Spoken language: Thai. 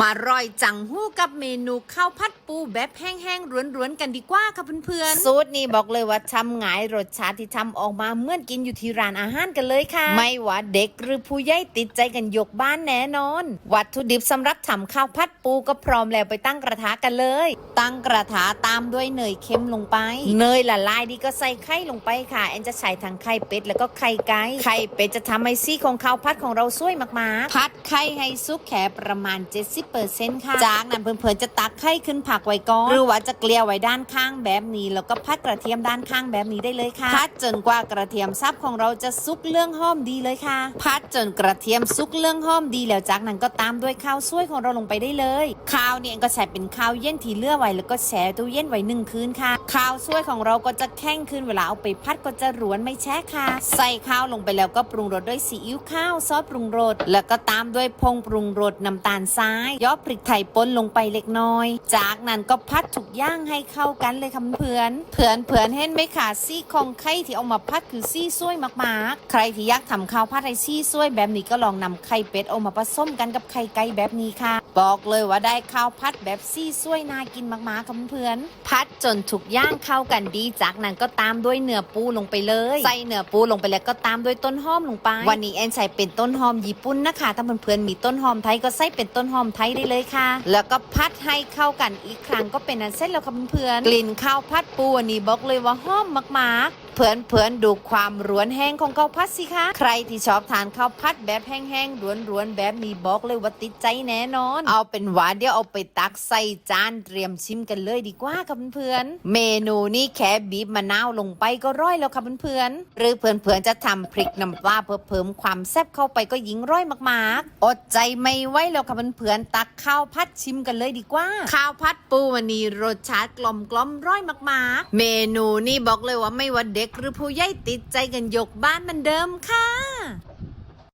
มาร่อยจังหู้กับเมนูข้าวผัดปูแบบแห้งๆร้วนๆกันดีกว่าค่ะเพื่อนๆ สูตรนี้บอกเลยว่าทำง่ายรสชาติที่ทำออกมาเหมื่อนกินอยู่ที่ร้านอาหารกันเลยค่ะ ไม่ว่าเด็กหรือผู้ใหญ่ติดใจกันยกบ้านแน่นอน วัตถุดิบสำหรับทำข้าวผัดปูก็พร้อมแล้วไปตั้งกระทะกันเลย ตั้งกระทะตามด้วยเนยเค็มลงไป เนยละลายดีก็ใส่ไข่ลงไปค่ะแอนจะใส่ทั้งไข่เป็ดแล้วก็ไข่ไก่ไข่เป็ดจะทำให้ซี่ของข้าวผัดของเราสวยมากๆพัดไข่ให้สุกแค่ประมาณ 70%ค่ะจากนั้นเพื่อนๆจะตักไข่ขึ้นผักไว้ก่อนหรือว่าจะเกลี่ยไว้ด้านข้างแบบนี้ แล้วก็พัดกระเทียมด้านข้างแบบนี้ได้เลยค่ะ พัดจนกว่ากระเทียมซับของเราจะสุกเรื่องหอมดีเลยค่ะ พัดจนกระเทียมสุกเรื่องหอมดีแล้วจากนั้นก็ตามด้วยข้าวสวยของเราลงไปได้เลยข้าวเนี่ยก็ใส่เป็นข้าวเย็นที่เหลือไว้แล้วก็แช่ตู้เย็นไว้หนึ่งคืนค่ะข้าวสวยของเราก็จะแข็งขึ้นเวลาเอาไปพัดก็จะหรวนไม่แช่ค่ะ ใส่ข้าวลงไปแล้วก็ปรุงรสด้วยซีอิ๊วข้าวซอสปรุงรสแล้วก็ตามด้วยพงปรุงรสน้ำตาลทรายยอพริกไทยป่นลงไปเล็กน้อย จากนั้นก็พัดทุกย่างให้เข้ากันเลยค่ะเพื่อนเพื่อนเพื่อนๆเห็นไหมคะซี่ของไข่ที่เอามาพัดคือซี่สวยมากๆ ใครที่อยากทำข้าวผัดให้ซี่สวยแบบนี้ก็ลองนำไข่เป็ดเอามาผสมกันกับไข่ไก่แบบนี้ค่ะ บอกเลยว่าได้ข้าวผัดแบบซี่สวยน่ากินมากๆค่ะเพื่อนพัดจนทุกย่างเข้ากันดี จากนั้นก็ตามด้วยเนื้อปูลงไปเลยใส่เนื้อปูลงไปแล้วก็ตามด้วยต้นหอมลงไป วันนี้แอนใส่เป็นต้นหอมญี่ปุ่นนะคะถ้าเพื่อนๆมีต้นหอมไทยก็ใส่เป็นต้นหอมไทยได้เลยค่ะ แล้วก็พัดให้เข้ากันอีกครั้งก็เป็นอันเสร็จแล้วค่ะเพื่อนๆกลิ่นข้าวผัดปูอันนี้บอกเลยว่าหอมมากๆ เพื่อนเพื่อนๆดูความร้วนแห้งของข้าวผัดสิคะ ใครที่ชอบทานข้าวผัดแบบแห้งๆร้วนๆแบบนี้บอกเลยว่าติดใจแน่นอน เอาเป็นว่าเดี๋ยวเอาไปตักใส่จานเตรียมชิมกันเลยดีกว่าค่ะเพื่อนๆเมนูนี้แค่บีบมะนาวลงไปก็ร้อยแล้วค่ะเพื่อนๆหรือเพื่อนๆจะทำพริกน้ำปลาเพื่อเพิ่มความแซ่บเข้าไปก็ยิ่งร้อยมากๆ อดใจไม่ไหวแล้วค่ะเพื่อนๆตักข้าวผัดชิมกันเลยดีกว่า ข้าวผัดปูวันนี้รสชาติกลมกล่อมๆร้อยมากๆ เมนูนี้บอกเลยว่าไม่ว่าเด็กหรือผู้ใหญ่ติดใจกันยกบ้านเหมันเดิมค่ะ